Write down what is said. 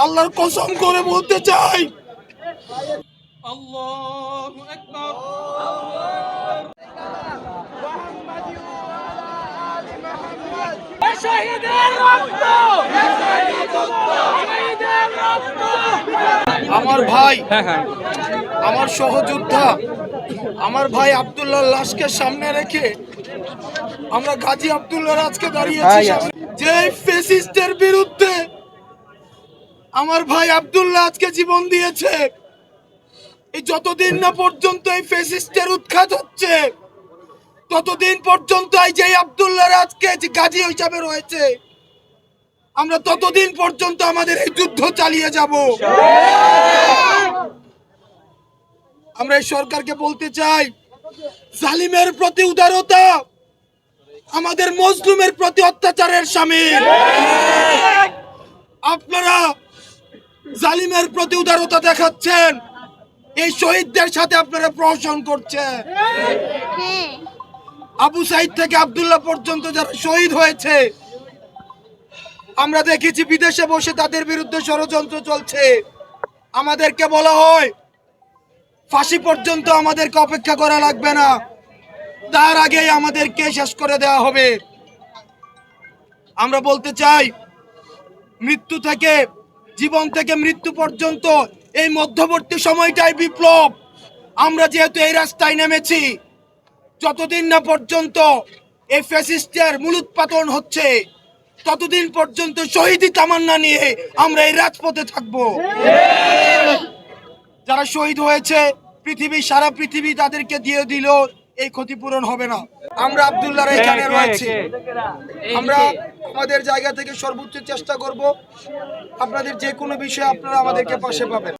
আল্লাহর কসম করে বলতে চাই। আল্লাহু আকবার। আমার ভাই হ্যাঁ হ্যাঁ। আমার সহযোদ্ধা আমার ভাই আব্দুল্লাহ লাশকে সামনে রেখে আমরা গাজী আবদুল্লাহ আজকে দাঁড়িয়েছি। যে ফেসিস্টের বিরুদ্ধে আমার ভাই আব্দুল্লাহ আজকে জীবন দিয়েছে। এই যতদিন না পর্যন্ত এই ফেসিস্টের উৎখাত হচ্ছে, ততদিন পর্যন্ত এই যে আবদুল্লাহ আজকে যে গাজী হিসাবে রয়েছে, আমরা ততদিন পর্যন্ত আমাদের এই যুদ্ধ চালিয়ে যাব। আমরা এই সরকারকে বলতে চাই, জালিমের প্রতি উদারতা, আমাদের মজলুমের প্রতি অত্যাচারের সামিল আপনারা জালিমের প্রতি উদারতা দেখাচ্ছেন। এই শহীদদের সাথে আপনারা প্রহসন করছেন। আবু সাইদ থেকে আব্দুল্লাহ পর্যন্ত যারা শহীদ হয়েছে, আমরা দেখেছি বিদেশে বসে তাদের বিরুদ্ধে ষড়যন্ত্র চলছে। আমাদেরকে বলা হয়, ফাঁসি পর্যন্ত আমাদেরকে অপেক্ষা করা লাগবে না। তার আগেই আমাদেরকে শেষ করে দেওয়া হবে। আমরা বলতে চাই, মৃত্যু থেকে জীবন থেকে মৃত্যু পর্যন্ত এই মধ্যবর্তী সময়টাই বিপ্লব। আমরা যেহেতু এই রাস্তায় নেমেছি, যতদিন না পর্যন্ত এই ফ্যাসিস্টের মূলোৎপাতন হচ্ছে, ততদিন পর্যন্ত শহীদি তামান্না নিয়ে আমরা এই রাজপথে থাকব। যারা শহীদ হয়েছে, পৃথিবী, সারা পৃথিবী তাদেরকে দিয়ে দিল এই ক্ষতিপূরণ হবে না। আমরা আব্দুল্লাহ এখানে রয়েছি। আমরা আমাদের জায়গা থেকে সর্বোচ্চ চেষ্টা করব। আপনাদের যে কোনো বিষয়ে আপনারা আমাদেরকে পাশে পাবেন।